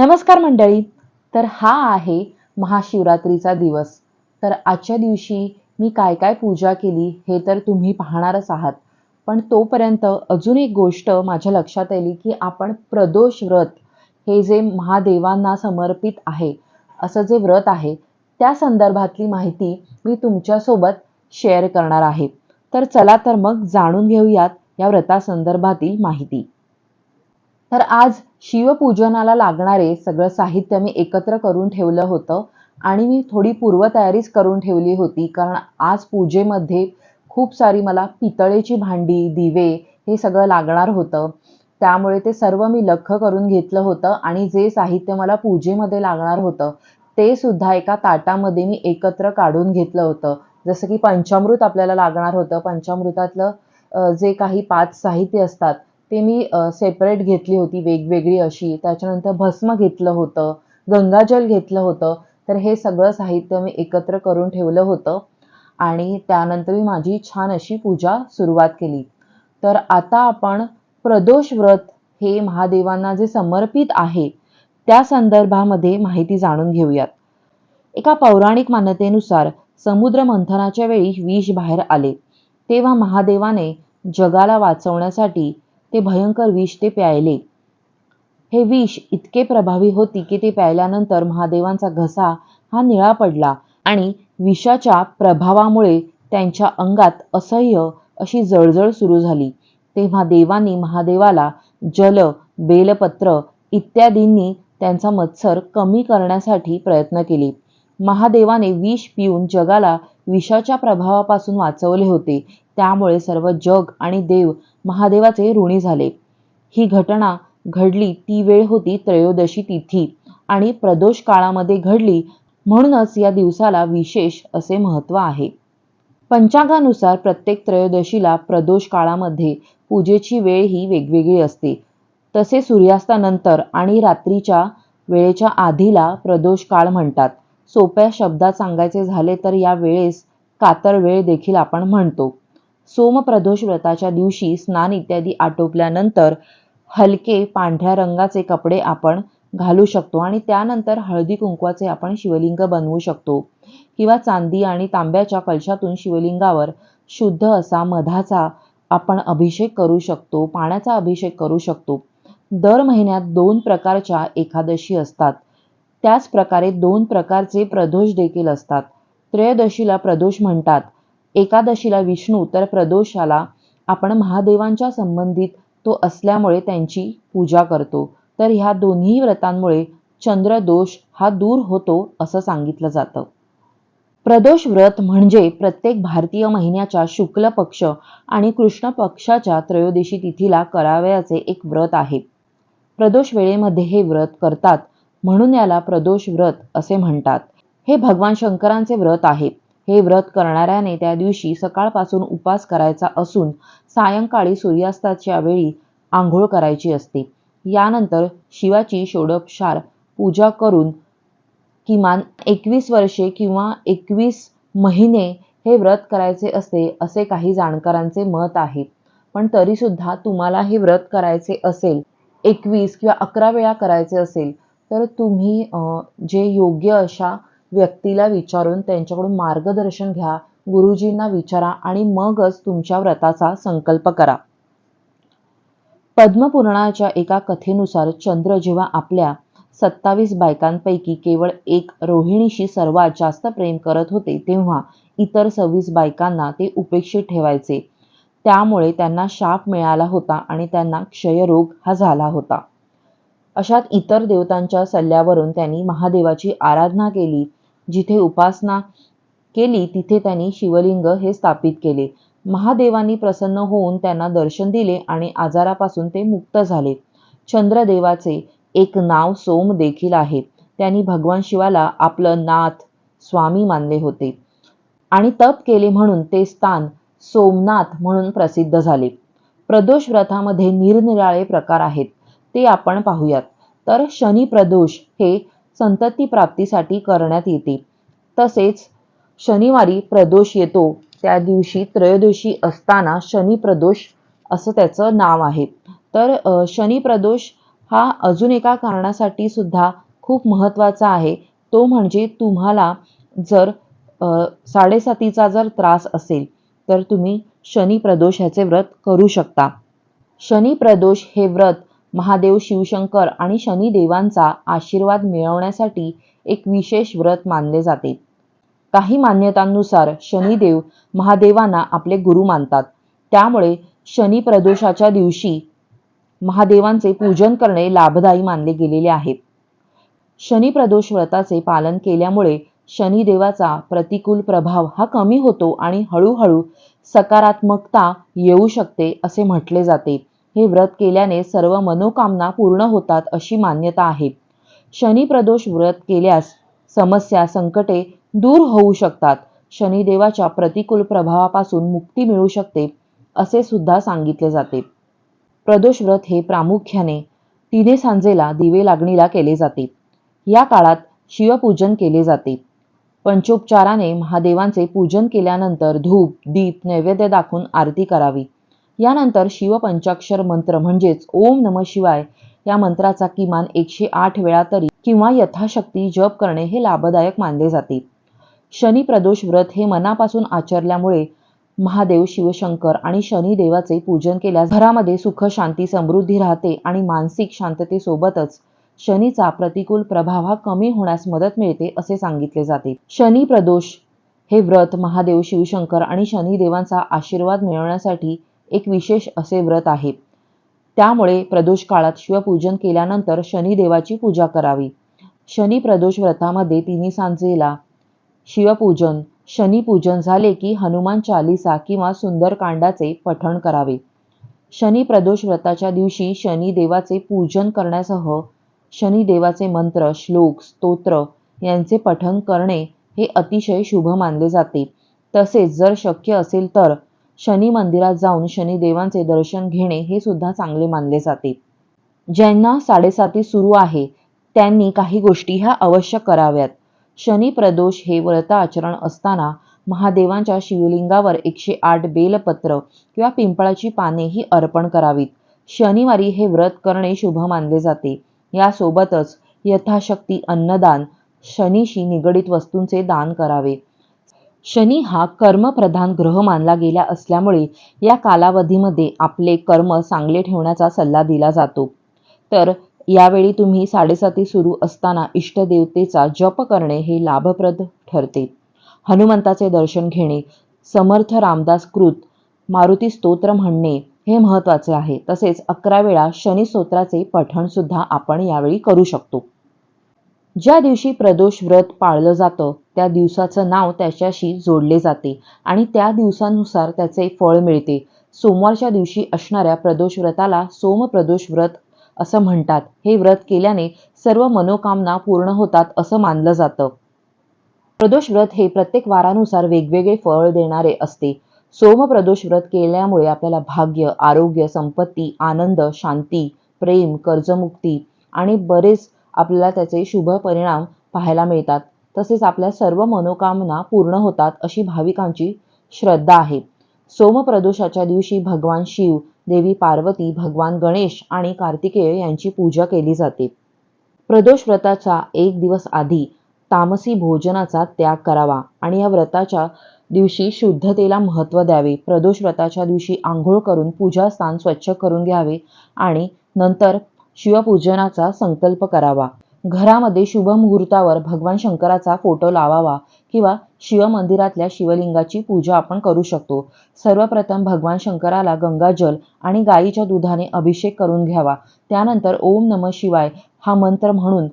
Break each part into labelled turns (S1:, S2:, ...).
S1: नमस्कार मंडळी. तर हा आहे महाशिवरात्रीचा दिवस. तर आजच्या दिवशी मी काय काय पूजा केली हे तर तुम्ही पाहणारच आहात. पण तोपर्यंत अजून एक गोष्ट माझ्या लक्षात आली की आपण प्रदोष व्रत हे जे महादेवांना समर्पित आहे असं जे व्रत आहे त्या संदर्भातली माहिती मी तुमच्यासोबत शेअर करणार आहे. तर चला तर मग जाणून घेऊयात या व्रतासंदर्भातील माहिती. तर आज शिवपूजनाला लागणारे सगळं साहित्य मी एकत्र करून ठेवलं होतं आणि मी थोडी पूर्वतयारीच करून ठेवली होती कारण आज पूजेमध्ये खूप सारी मला पितळेची भांडी दिवे हे सगळं लागणार होतं. त्यामुळे ते सर्व मी लख्ख करून घेतलं होतं आणि जे साहित्य मला पूजेमध्ये लागणार होतं ते सुद्धा एका ताटामध्ये मी एकत्र काढून घेतलं होतं. जसं की पंचामृत आपल्याला लागणार होतं. पंचामृतातलं जे काही पाच साहित्य असतात ते मी सेपरेट घेतली होती वेगवेगळी अशी. त्याच्यानंतर भस्म घेतलं होतं गंगाजल घेतलं होतं. तर हे सगळं साहित्य मी एकत्र करून ठेवलं होतं. आणि त्यानंतर मी माझी छान अशी पूजा सुरुवात केली. तर आता आपण प्रदोष व्रत हे महादेवांना जे समर्पित आहे त्या संदर्भामध्ये माहिती जाणून घेऊयात. एका पौराणिक मान्यतेनुसार समुद्र मंथनाच्या वेळी विष बाहेर आले. तेव्हा महादेवाने जगाला वाचवण्यासाठी ते भयंकर विष ते प्यायले. हे विष इतके प्रभावी होती की ते प्यायल्यानंतर महादेवांचा घसा हा निळा पडला आणि विषाच्या प्रभावामुळे त्यांच्या अंगात असह्य अशी जळजळ सुरू झाली. तेव्हा देवांनी महादेवाला जल बेलपत्र इत्यादींनी त्यांचा मत्सर कमी करण्यासाठी प्रयत्न केले. महादेवाने विष पिऊन जगाला विषाच्या प्रभावापासून वाचवले होते. त्यामुळे सर्व जग आणि देव महादेवाचे ऋणी झाले. ही घटना घडली ती वेळ होती त्रयोदशी तिथी आणि प्रदोष काळामध्ये घडली म्हणूनच या दिवसाला विशेष असे महत्त्व आहे. पंचांगानुसार प्रत्येक त्रयोदशीला प्रदोष काळामध्ये पूजेची वेळ ही वेगवेगळी असते. तसे सूर्यास्तानंतर आणि रात्रीच्या वेळेच्या आधीला प्रदोष काळ म्हणतात. सोप्या शब्दात सांगायचे झाले तर या वेळेस कातर वेळ देखील आपण म्हणतो. सोमप्रदोष व्रताच्या दिवशी स्नान इत्यादी आटोपल्यानंतर हलके पांढऱ्या रंगाचे कपडे आपण घालू शकतो आणि त्यानंतर हळदी कुंकवाचे आपण शिवलिंग बनवू शकतो. किंवा चांदी आणि तांब्याच्या कलशातून शिवलिंगावर शुद्ध असा मधाचा आपण अभिषेक करू शकतो पाण्याचा अभिषेक करू शकतो. दर महिन्यात दोन प्रकारच्या एकादशी असतात. त्याच प्रकारे दोन प्रकारचे प्रदोष देखील असतात. त्रयोदशीला प्रदोष म्हणतात. एकादशीला विष्णू तर प्रदोषाला आपण महादेवांच्या संबंधित तो असल्यामुळे त्यांची पूजा करतो. तर ह्या दोन्ही व्रतांमुळे चंद्रदोष हा दूर होतो असं सांगितलं जातं. प्रदोष व्रत म्हणजे प्रत्येक भारतीय महिन्याच्या शुक्ल पक्ष आणि कृष्ण पक्षाच्या त्रयोदशी तिथीला करावयाचे एक व्रत आहे. प्रदोष वेळेमध्ये हे व्रत करतात म्हणून याला प्रदोष व्रत असे म्हणतात. हे भगवान शंकरांचे व्रत आहे. हे व्रत करणाऱ्याने त्या दिवशी सकाळपासून उपास करायचा असून सायंकाळी सूर्यास्ताच्या वेळी आंघोळ करायची असते. यानंतर शिवाची षोडोपचार पूजा करून किमान एकवीस वर्षे किंवा एकवीस महिने हे व्रत करायचे असते असे काही जाणकारांचे मत आहे. पण तरीसुद्धा तुम्हाला हे व्रत करायचे असेल एकवीस किंवा अकरा वेळा करायचे असेल तर तुम्ही जे योग्य अशा व्यक्तीला विचारून त्यांच्याकडून मार्गदर्शन घ्या गुरुजींना विचारा आणि मगच तुमच्या व्रताचा संकल्प करा. पद्मपुराणाच्या एका कथेनुसार चंद्र जेव्हा आपल्या सत्तावीस बायकांपैकी केवळ एक रोहिणीशी सर्वात जास्त प्रेम करत होते तेव्हा इतर सव्वीस बायकांना ते उपेक्षित ठेवायचे. त्यामुळे त्यांना शाप मिळाला होता आणि त्यांना क्षयरोग हा झाला होता. अशात इतर देवतांच्या सल्ल्यावरून त्यांनी महादेवाची आराधना केली. जिथे उपासना केली तिथे त्यांनी शिवलिंग हे स्थापित केले. महादेवांनी प्रसन्न होऊन त्यांना दर्शन दिले आणि आजारापासून ते मुक्त झाले. चंद्रदेवाचे एक नाव सोम देखील आहे. त्यांनी भगवान शिवाला आपलं नाथ स्वामी मानले होते आणि तप केले म्हणून ते स्थान सोमनाथ म्हणून प्रसिद्ध झाले. प्रदोष व्रतामध्ये निरनिराळे प्रकार आहेत ते आपण पाहूयात. तर शनी प्रदोष हे संतती प्राप्तीसाठी करण्यात येते. तसेच शनिवारी प्रदोष येतो. त्या दिवशी त्रयोदशी असताना शनी प्रदोष असं त्याचं नाव आहे. तर शनी प्रदोष हा अजून एका कारणासाठी सुद्धा खूप महत्त्वाचा आहे. तो म्हणजे तुम्हाला जर साडेसातीचा जर त्रास असेल तर तुम्ही शनी प्रदोष ह्याचे व्रत करू शकता. शनी प्रदोष हे व्रत महादेव शिवशंकर आणि शनिदेवांचा आशीर्वाद मिळवण्यासाठी एक विशेष व्रत मानले जाते. काही मान्यतांनुसार शनिदेव महादेवांना आपले गुरु मानतात. त्यामुळे शनी प्रदोषाच्या दिवशी महादेवांचे पूजन करणे लाभदायी मानले गेलेले आहे. शनी प्रदोष व्रताचे पालन केल्यामुळे शनिदेवाचा प्रतिकूल प्रभाव हा कमी होतो आणि हळूहळू सकारात्मकता येऊ शकते असे म्हटले जाते. हे व्रत केल्याने सर्व मनोकामना पूर्ण होतात अशी मान्यता आहे. शनी प्रदोष व्रत केल्यास समस्या संकटे दूर होऊ शकतात. शनिदेवाच्या प्रतिकूल प्रभावापासून मुक्ती मिळू शकते असे सुद्धा सांगितले जाते. प्रदोष व्रत हे प्रामुख्याने तिने सांजेला दिवे लागणीला केले जाते. या काळात शिवपूजन केले जाते. पंचोपचाराने महादेवांचे पूजन केल्यानंतर धूप दीप नैवेद्य दाखवून आरती करावी. यानंतर शिवपंचाक्षर मंत्र म्हणजेच ओम नम शिवाय या मंत्राचा किमान एकशे आठ वेळा तरी किंवा यथाशक्ती जप करणे हे लाभदायक मानले जाते. शनी प्रदोष व्रत हे मनापासून आचरल्यामुळे महादेव शिवशंकर आणि शनिदेवाचे पूजन केल्यास घरामध्ये सुख शांती समृद्धी राहते आणि मानसिक शांततेसोबतच शनीचा प्रतिकूल प्रभाव हा कमी होण्यास मदत मिळते असे सांगितले जाते. शनी प्रदोष हे व्रत महादेव शिवशंकर आणि शनिदेवांचा आशीर्वाद मिळवण्यासाठी एक विशेष असे व्रत आहे. त्यामुळे प्रदोष काळात शिवपूजन केल्यानंतर शनिदेवाची पूजा करावी. शनी प्रदोष व्रतामध्ये तिन्ही सांजेला शिवपूजन शनिपूजन झाले की हनुमान चालिसा किंवा सुंदरकांडाचे पठण करावे. शनी प्रदोष व्रताच्या दिवशी शनिदेवाचे पूजन करण्यासह शनिदेवाचे मंत्र श्लोक स्तोत्र यांचे पठण करणे हे अतिशय शुभ मानले जाते. तसेच जर शक्य असेल तर शनी मंदिरात जाऊन शनिदेवांचे दर्शन घेणे हे सुद्धा चांगले मानले जाते. ज्यांना साडेसाती सुरू आहे त्यांनी काही गोष्टी ह्या अवश्य कराव्यात. शनी प्रदोष हे व्रत आचरण असताना महादेवांच्या शिवलिंगावर एकशे आठ बेलपत्र किंवा पिंपळाची पाने ही अर्पण करावीत. शनिवारी हे व्रत करणे शुभ मानले जाते. यासोबतच यथाशक्ती अन्नदान शनीशी निगडित वस्तूंचे दान करावे. शनी हा कर्मप्रधान ग्रह मानला गेला असल्यामुळे या कालावधीमध्ये आपले कर्म चांगले ठेवण्याचा सल्ला दिला जातो. तर यावेळी तुम्ही साडेसाती सुरू असताना इष्टदेवतेचा जप करणे हे लाभप्रद ठरते. हनुमंताचे दर्शन घेणे समर्थ रामदास कृत मारुती स्तोत्र म्हणणे हे महत्त्वाचे आहे. तसेच अकरा वेळा शनी स्तोत्राचे पठणसुद्धा आपण यावेळी करू शकतो. ज्या दिवशी प्रदोष व्रत पाळलं जातं त्या दिवसाचं नाव त्याच्याशी जोडले जाते आणि त्या दिवसानुसार त्याचे फळ मिळते. सोमवारच्या दिवशी असणाऱ्या प्रदोष व्रताला सोमप्रदोष व्रत असं म्हणतात. हे व्रत केल्याने सर्व मनोकामना पूर्ण होतात असं मानलं जातं. प्रदोष व्रत हे प्रत्येक वारानुसार वेगवेगळे फळ देणारे असते. सोमप्रदोष व्रत केल्यामुळे आपल्याला भाग्य आरोग्य संपत्ती आनंद शांती प्रेम कर्जमुक्ती आणि बरेच आपल्याला त्याचे शुभ परिणाम पाहायला मिळतात. तसेच आपल्या सर्व मनोकामना पूर्ण होतात अशी भाविकांची श्रद्धा आहे. सोमप्रदोषाच्या दिवशी भगवान शिव देवी पार्वती भगवान गणेश आणि कार्तिकेय यांची पूजा केली जाते. प्रदोष व्रताचा एक दिवस आधी तामसी भोजनाचा त्याग करावा आणि या व्रताच्या दिवशी शुद्धतेला महत्त्व द्यावे. प्रदोष व्रताच्या दिवशी आंघोळ करून पूजास्थान स्वच्छ करून घ्यावे आणि नंतर शिवपूजनाचा संकल्प करावा. घरामध्ये शुभ मुहूर्तावर भगवान शंकराचा फोटो लावावा किंवा शिवमंदिरातल्या शिवलिंगाची पूजा आपण करू शकतो. सर्वप्रथम भगवान शंकराला गंगाजल आणि गाईच्या दुधाने अभिषेक करून घ्यावा. त्यानंतर ओम नम शिवाय हा मंत्र म्हणून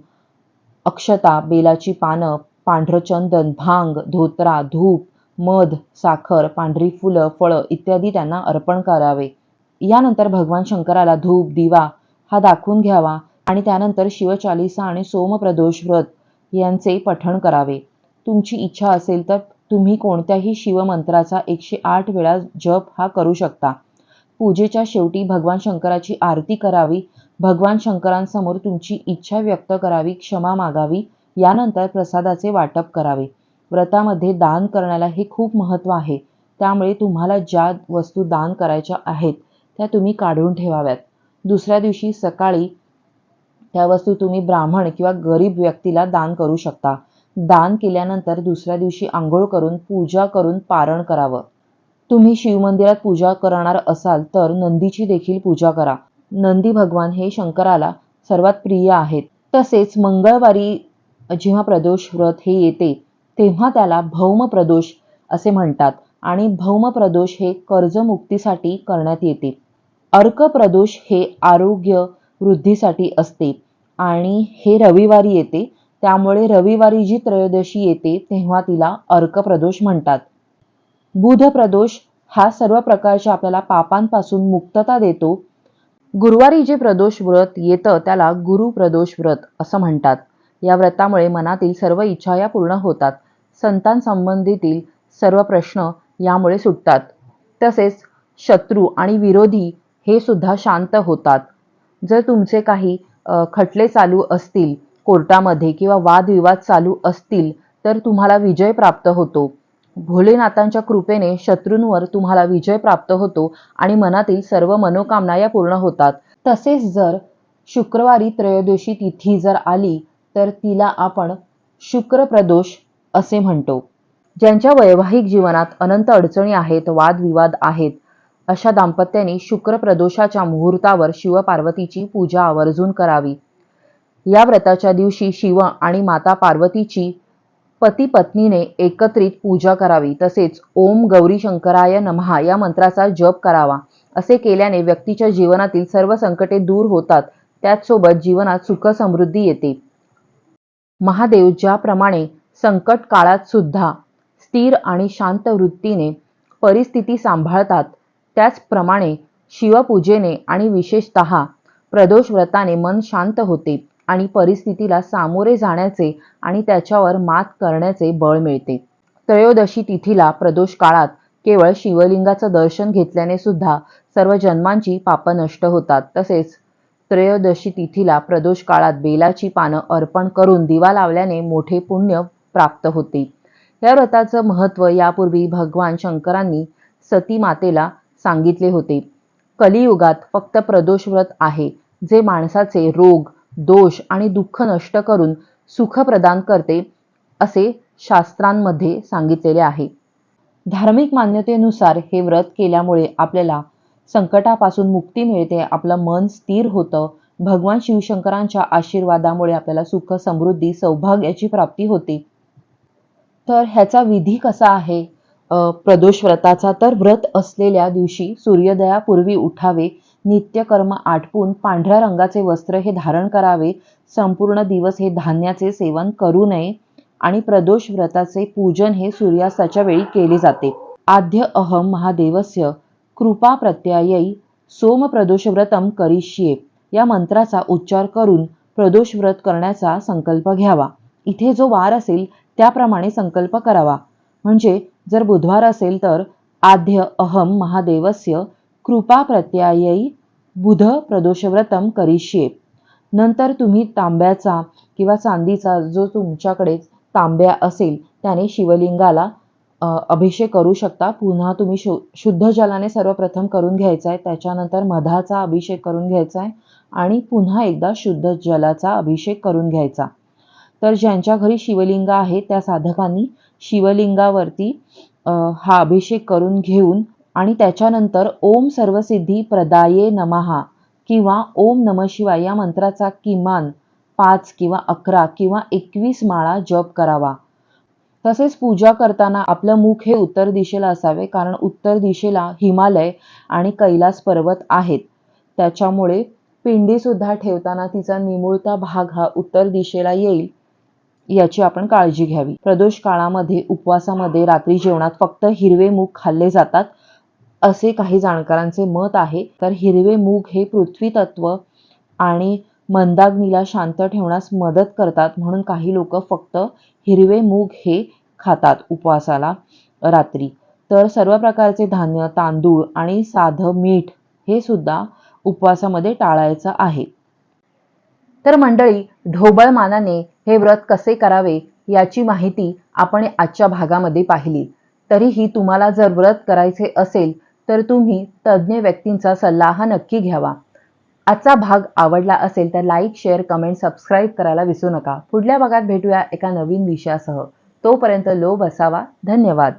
S1: अक्षता बेलाची पानं पांढरं चंदन भांग धोत्रा धूप मध साखर पांढरी फुलं फळं इत्यादी त्यांना अर्पण करावे. यानंतर भगवान शंकराला धूप दिवा हा दाखवून घ्यावा. आणि त्यानंतर शिवचालिसा आणि सोमप्रदोष व्रत यांचे पठण करावे. तुमची इच्छा असेल तर तुम्ही कोणत्याही शिवमंत्राचा एकशे आठ वेळा जप हा करू शकता. पूजेच्या शेवटी भगवान शंकराची आरती करावी. भगवान शंकरांसमोर तुमची इच्छा व्यक्त करावी क्षमा मागावी यानंतर प्रसादाचे वाटप करावे. व्रतामध्ये दान करण्याला हे खूप महत्त्व आहे. त्यामुळे तुम्हाला ज्या वस्तू दान करायच्या आहेत त्या तुम्ही काढून ठेवाव्यात. दुसऱ्या दिवशी सकाळी ह्या वस्तू तुम्ही ब्राह्मण किंवा गरीब व्यक्तीला दान करू शकता. दान केल्यानंतर दुसऱ्या दिवशी आंघोळ करून पूजा करून पारण करावं. तुम्ही शिवमंदिरात पूजा करणार असाल तर नंदीची देखील पूजा करा. नंदी भगवान हे शंकराला सर्वात प्रिय आहेत. तसेच मंगळवारी जेव्हा प्रदोष व्रत हे येते तेव्हा त्याला भौम प्रदोष असे म्हणतात आणि भौम प्रदोष हे कर्जमुक्तीसाठी करण्यात येते. अर्क प्रदोष हे आरोग्य वृद्धीसाठी असते. आणि हे रविवारी येते. त्यामुळे रविवारी जी त्रयोदशी येते तेव्हा तिला अर्क प्रदोष म्हणतात. बुध प्रदोष हा सर्व प्रकारच्या आपल्याला पापांपासून मुक्तता देतो. गुरुवारी जे प्रदोष व्रत येतं त्याला गुरु प्रदोष व्रत असं म्हणतात. या व्रतामुळे मनातील सर्व इच्छा या पूर्ण होतात. संतान संबंधीतील सर्व प्रश्न यामुळे सुटतात. तसेच शत्रू आणि विरोधी हे सुद्धा शांत होतात. जर तुमचे काही खटले चालू असतील कोर्टामध्ये किंवा वादविवाद चालू असतील तर तुम्हाला विजय प्राप्त होतो. भोलेनाथांच्या कृपेने शत्रूंवर तुम्हाला विजय प्राप्त होतो आणि मनातील सर्व मनोकामना या पूर्ण होतात. तसेच जर शुक्रवारी त्रयोदशी तिथी जर आली तर तिला आपण शुक्र प्रदोष असे म्हणतो. ज्यांच्या वैवाहिक जीवनात अनंत अडचणी आहेत वादविवाद आहेत अशा दाम्पत्याने शुक्र प्रदोषाच्या मुहूर्तावर शिवपार्वतीची पूजा आवर्जून करावी. या व्रताच्या दिवशी शिव आणि माता पार्वतीची पती पत्नीने एकत्रित पूजा करावी. तसेच ओम गौरी शंकराय नमहा या मंत्राचा जप करावा. असे केल्याने व्यक्तीच्या जीवनातील सर्व संकटे दूर होतात. त्याचसोबत जीवनात सुख समृद्धी येते. महादेव ज्याप्रमाणे संकट काळात सुद्धा स्थिर आणि शांत वृत्तीने परिस्थिती सांभाळतात त्याचप्रमाणे शिवपूजेने आणि विशेषत प्रदोष व्रताने मन शांत होते आणि परिस्थितीला सामोरे जाण्याचे आणि त्याच्यावर मात करण्याचे बळ मिळते. त्रयोदशी तिथीला प्रदोष काळात केवळ शिवलिंगाचं दर्शन घेतल्याने सुद्धा सर्व जन्मांची पापं नष्ट होतात. तसेच त्रयोदशी तिथीला प्रदोष काळात बेलाची पानं अर्पण करून दिवा लावल्याने मोठे पुण्य प्राप्त होते. या व्रताचं महत्त्व यापूर्वी भगवान शंकरांनी सती मातेला सांगितले होते. कलियुगात फक्त प्रदोष व्रत आहे जे माणसाचे रोग दोष आणि दुःख नष्ट करून सुख प्रदान करते असे शास्त्रांमध्ये सांगितलेले आहे. धार्मिक मान्यतेनुसार हे व्रत केल्यामुळे आपल्याला संकटापासून मुक्ती मिळते आपलं मन स्थिर होतं भगवान शिवशंकरांच्या आशीर्वादामुळे आपल्याला सुख समृद्धी सौभाग्याची प्राप्ती होते. तर ह्याचा विधी कसा आहे? प्रदोष व्रताचा तर व्रत असलेल्या दिवशी सूर्योदयापूर्वी उठावे नित्यकर्म आटपून पांढऱ्या रंगाचे वस्त्र हे धारण करावे संपूर्ण दिवस हे धान्याचे सेवन करू नये आणि प्रदोष व्रताचे पूजन हे सूर्यास्ताच्या वेळी केले जाते. आद्य अहम महादेवस्य कृपा प्रत्यायी सोम प्रदोष व्रतम करिष्ये या मंत्राचा उच्चार करून प्रदोष व्रत करण्याचा संकल्प घ्यावा. इथे जो वार असेल त्याप्रमाणे संकल्प करावा. म्हणजे जर बुधवार असेल तर आद्य अहम महादेवस्य कृपा प्रत्यायी बुध प्रदोषव्रतम करिष्ये. नंतर तुम्ही तांब्याचा किंवा चांदीचा जो तुमच्याकडे तांब्या असेल त्याने शिवलिंगाला अभिषेक करू शकता. पुन्हा तुम्ही शु शुद्ध जलाने सर्वप्रथम करून घ्यायचा आहे त्याच्यानंतर मधाचा अभिषेक करून घ्यायचा आहे आणि पुन्हा एकदा शुद्ध जलाचा अभिषेक करून घ्यायचा. तर ज्यांच्या घरी शिवलिंग आहे त्या साधकांनी शिवलिंगावरती हा अभिषेक करून घेऊन आणि त्याच्यानंतर ओम सर्वसिद्धी प्रदाये नमहा किंवा ओम नम शिवाय या मंत्राचा किमान पाच किंवा अकरा किंवा एकवीस माळा जप करावा. तसेच पूजा करताना आपलं मुख हे उत्तर दिशेला असावे कारण उत्तर दिशेला हिमालय आणि कैलास पर्वत आहेत. त्याच्यामुळे पिंडीसुद्धा ठेवताना तिचा निमुळता भाग हा उत्तर दिशेला येईल. याची आपण काळजी घ्यावी. प्रदोष काळामध्ये उपवासामध्ये रात्री जेवणात फक्त हिरवे मूग खाल्ले जातात असे काही जाणकारांचे मत आहे. तर हिरवे मूग हे पृथ्वी तत्व आणि मंदाग्नीला शांत ठेवण्यास मदत करतात म्हणून काही लोक फक्त हिरवे मूग हे खातात उपवासाला रात्री. तर सर्व प्रकारचे धान्य तांदूळ आणि साधं मीठ हे सुद्धा उपवासामध्ये टाळायचं आहे. तर मंडळी ढोबळ मानाने हे व्रत कसे करावे याची माहिती आपण आजच्या भागामध्ये पाहिली. तरीही तुम्हाला जर व्रत करायचे असेल तर तुम्ही तज्ज्ञ व्यक्तींचा सल्ला हा नक्की घ्यावा. आजचा भाग आवडला असेल तर लाईक शेअर कमेंट सबस्क्राईब करायला विसरू नका. पुढल्या भागात भेटूया एका नवीन विषयासह. तोपर्यंत लोभ असावा. धन्यवाद.